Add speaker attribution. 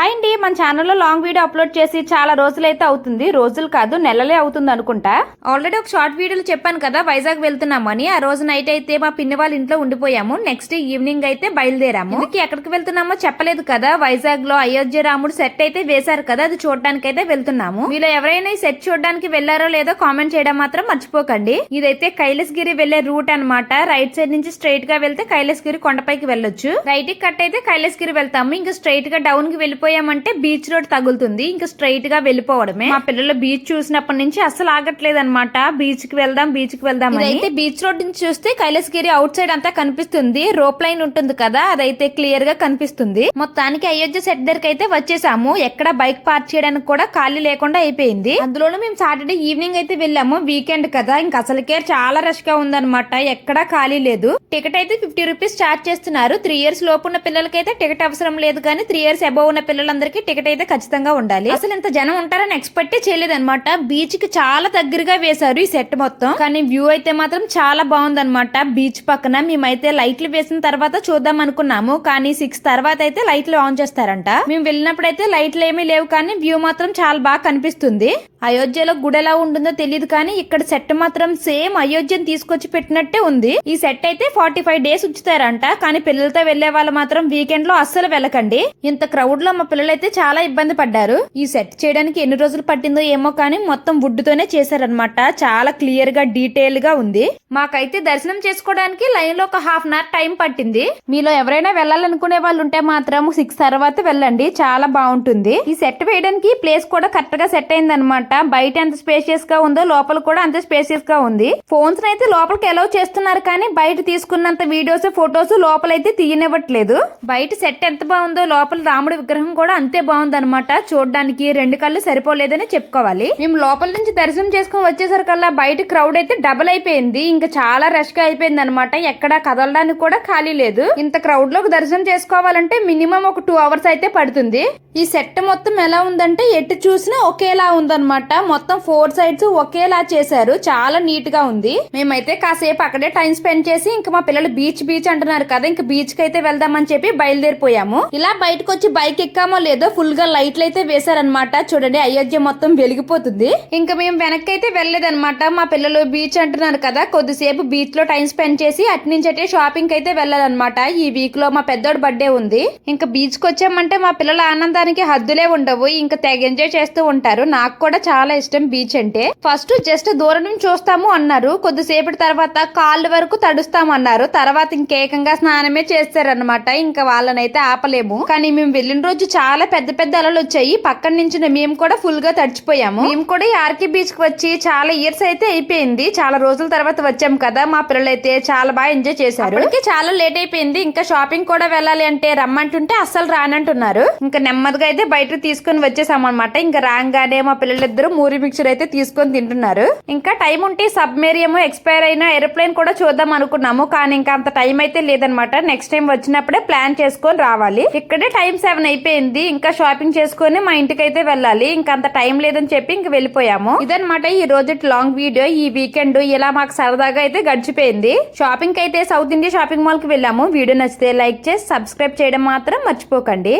Speaker 1: Hi అండి మన ఛానల్లో లాంగ్ వీడియో అప్లోడ్ చేసి చాలా రోజులైతే అవుతుంది. రోజులు కాదు నెలలే అవుతుంది అనుకుంటా? ఆల్రెడీ ఒక షార్ట్ వీడియోలో చెప్పాను కదా వైజాగ్ వెళ్తున్నామని. ఆ రోజు నైట్ అయితే మా పిన్ని వాళ్ళ ఇంట్లో ఉండిపోయాము. నెక్స్ట్ ఈవినింగ్ అయితే బయలుదేరాము. ఇందుకు ఎక్కడికి వెళ్తున్నామో చెప్పలేదు కదా. వైజాగ్లో అయోధ్య రాముడు సెట్ అయితే వేశారు కదా అది చూడడానికి అయితే వెళ్తున్నాము. మీలో ఎవరైనా ఈ సెట్ చూడడానికి వెళ్ళారో లేదో కామెంట్ చేయడం మాత్రం మర్చిపోకండి. ఇదైతే కైలాసగిరి వెళ్ళే రూట్ అన్నమాట. రైట్ సైడ్ నుంచి స్ట్రైట్గా వెళ్తే కైలాసగిరి కొండపైకి వెళ్ళొచ్చు. రైట్కి కట్ అయితే కైలాసగిరి వెళ్తాము. ఇంకా స్ట్రైట్గా డౌన్కి వెళ్ళిపోయామంటే బీచ్ రోడ్ తగులుతుంది. ఇంకా స్ట్రైట్గా వెళ్ళిపోవడమే. మా పిల్లలు బీచ్ చూసినప్పటి నుంచి అసలు ఆగట్లేదు అనమాట బీచ్కి వెళ్దాం బీచ్కి వెళ్దాం అయితే బీచ్ రోడ్ నుంచి చూస్తే కైలాసగిరి అవుట్ సైడ్ అంతా కనిపిస్తుంది. రోప్ లైన్ ఉంటుంది కదా అదైతే క్లియర్గా కనిపిస్తుంది. మొత్తానికి అయోధ్య సెట్ దగ్గరికి అయితే వచ్చేసాము. ఎక్కడ బైక్ పార్క్ చేయడానికి కూడా ఖాళీ లేకుండా అయిపోయింది. అందులోనూ మేము సాటర్డే ఈవినింగ్ అయితే వెళ్ళాము. వీకెండ్ కదా. ఇంకా అసలుకే చాలా రష్గా ఉందన్నమాట. ఎక్కడా ఖాళీ లేదు. టికెట్ అయితే ఫిఫ్టీ రూపీస్ చార్జ్ చేస్తున్నారు. త్రీ ఇయర్స్ లోపు ఉన్న పిల్లలకైతే టికెట్ అవసరం లేదు కానీ త్రీ ఇయర్స్ అబౌవ్ ఉన్న పిల్లలందరికీ టికెట్ అయితే ఖచ్చితంగా ఉండాలి. అసలు ఇంత జనం ఉంటారని ఎక్స్పెక్ట్ చేయలేదన్నమాట. బీచ్కి చాలా దగ్గరగా వేశారు ఈ సెట్ మొత్తం. కానీ వ్యూ అయితే మాత్రం చాలా బాగుందన్నమాట. బీచ్ పక్కన మేమైతే లైట్లు వేసిన తర్వాత చూద్దాం అనుకున్నాము. కానీ సిక్స్ తర్వాత అయితే లైట్లు ఆన్ చేస్తారంట. మేము వెళ్ళినప్పుడు అయితే లైట్లు ఏమీ లేవు కానీ వ్యూ మాత్రం చాలా బాగా కనిపిస్తుంది. అయోధ్యలో గుడి ఎలా ఉంటుందో తెలియదు కానీ ఇక్కడ సెట్ మాత్రం సేమ్ అయోధ్యను తీసుకొచ్చి పెట్టినట్టే ఉంది. ఈ సెట్ అయితే ఫార్టీ ఫైవ్ డేస్ ఉంచుతారంట. కానీ పిల్లలతో వెళ్ళే వాళ్ళు మాత్రం వీకెండ్లో అస్సలు వెళ్ళకండి. ఇంత క్రౌడ్లో మా పిల్లలు అయితే చాలా ఇబ్బంది పడ్డారు. ఈ సెట్ చేయడానికి ఎన్ని రోజులు పట్టిందో ఏమో కానీ మొత్తం వుడ్ తోనే చేశారనమాట చాలా క్లియర్గా డీటెయిల్గా ఉంది. మాకైతే దర్శనం చేసుకోవడానికి లైన్లో ఒక హాఫ్ అన్ అవర్ టైం పట్టింది. మీలో ఎవరైనా వెళ్ళాలనుకునే వాళ్ళు ఉంటే మాత్రం సిక్స్ తర్వాత వెళ్ళండి. చాలా బాగుంటుంది. ఈ సెట్ వేయడానికి ప్లేస్ కూడా కరెక్ట్గా సెట్ అయిందనమాట అనమాట. బయట ఎంత స్పేషియస్గా ఉందో లోపల కూడా అంతే స్పేషియస్గా ఉంది. ఫోన్స్ అయితే లోపలికి అలౌ చేస్తున్నారు కానీ బయట తీసుకున్నంత వీడియోస్ ఫొటోస్ లోపలైతే తీయనివ్వట్లేదు. బయట సెట్ ఎంత బాగుందో లోపల రాముడి విగ్రహం కూడా అంతే బాగుంది అనమాట చూడడానికి రెండు కళ్ళు సరిపోలేదని చెప్పుకోవాలి. మేము లోపల నుంచి దర్శనం చేసుకుని వచ్చేసరికల్లా బయట క్రౌడ్ అయితే డబుల్ అయిపోయింది. ఇంకా చాలా రష్గా అయిపోయింది అనమాట ఎక్కడ కదలడానికి కూడా ఖాళీ లేదు. ఇంత క్రౌడ్లోకి దర్శనం చేసుకోవాలంటే మినిమం ఒక టూ అవర్స్ అయితే పడుతుంది. ఈ సెట్ మొత్తం ఎలా ఉందంటే ఎటు చూసినా ఒకేలా ఉందన్నమాట మొత్తం ఫోర్ సైడ్స్ ఒకేలా చేశారు. చాలా నీట్గా ఉంది. మేమైతే కాసేపు అక్కడే టైం స్పెండ్ చేసి ఇంకా మా పిల్లలు బీచ్ బీచ్ అంటున్నారు కదా ఇంకా బీచ్కి అయితే వెళ్దామని చెప్పి బయలుదేరిపోయాము. ఇలా బయటకు వచ్చి బైక్ ఎక్కామో లేదో ఫుల్గా లైట్లు అయితే వేశారనమాట చూడండి అయోధ్య మొత్తం వెలిగిపోతుంది. ఇంకా మేము వెనక్కి అయితే వెళ్ళలేదన్నమాట. మా పిల్లలు బీచ్ అంటున్నారు కదా కొద్దిసేపు బీచ్లో టైం స్పెండ్ చేసి అటు నుంచి అటే షాపింగ్ అయితే వెళ్ళాలన్నమాట. ఈ వీక్లో మా పెద్దోడు బర్త్డే ఉంది. ఇంకా బీచ్కి వచ్చామంటే మా పిల్లల ఆనందానికి హద్దులే ఉండవు. ఇంకా తెగ ఎంజాయ్ చేస్తూ ఉంటారు. నాకు కూడా చాలా ఇష్టం బీచ్ అంటే. ఫస్ట్ జస్ట్ దూరం నుంచి చూస్తాము అన్నారు. కొద్దిసేపటి తర్వాత కాళ్ళు వరకు తడుస్తాము అన్నారు. తర్వాత ఇంకేకంగా స్నానమే చేస్తారనమాట ఇంకా వాళ్ళనైతే ఆపలేము. కానీ మేము వెళ్ళిన రోజు చాలా పెద్ద పెద్ద అలలు వచ్చాయి. పక్కన నుంచి మేము కూడా ఫుల్గా తడిచిపోయాము. మేము కూడా ఈ ఆర్కే బీచ్కి వచ్చి చాలా ఇయర్స్ అయితే అయిపోయింది. చాలా రోజుల తర్వాత వచ్చాం కదా. మా పిల్లలు అయితే చాలా బాగా ఎంజాయ్ చేశారు. చాలా లేట్ అయిపోయింది. ఇంకా షాపింగ్ కూడా వెళ్ళాలి అంటే రమ్మంటుంటే అస్సలు రానంటున్నారు. ఇంకా నెమ్మదిగా అయితే బయట తీసుకొని వచ్చేసాం అనమాట ఇంకా రాగానే మా పిల్లలిద్దరూ మూరి మిక్చర్ అయితే తీసుకొని తింటున్నారు. ఇంకా టైం ఉంటే సబ్మేరియం ఎక్స్పైర్ అయిన ఏరోప్లేన్ కూడా చూద్దాం అనుకున్నాము. కానీ ఇంకా అంత టైం అయితే లేదనమాట. నెక్స్ట్ టైం వచ్చినప్పుడే ప్లాన్ చేసుకొని రావాలి. ఇక్కడే టైం సెవెన్ అయిపోయింది. ఇంకా షాపింగ్ చేసుకొని మా ఇంటికి అయితే వెళ్ళాలి. ఇంకా అంత టైం లేదని చెప్పి ఇంక వెళ్ళిపోయాము. ఇదనమాట ఈ రోజు లాంగ్ వీడియో. ఈ వీకెండ్ ఇలా మాకు సరదాగా అయితే గడిచిపోయింది. షాపింగ్ అయితే సౌత్ ఇండియా షాపింగ్ మాల్కి వెళ్ళాము. వీడియో నచ్చితే లైక్ చేసి సబ్స్క్రైబ్ చేయడం మాత్రం మర్చిపోకండి.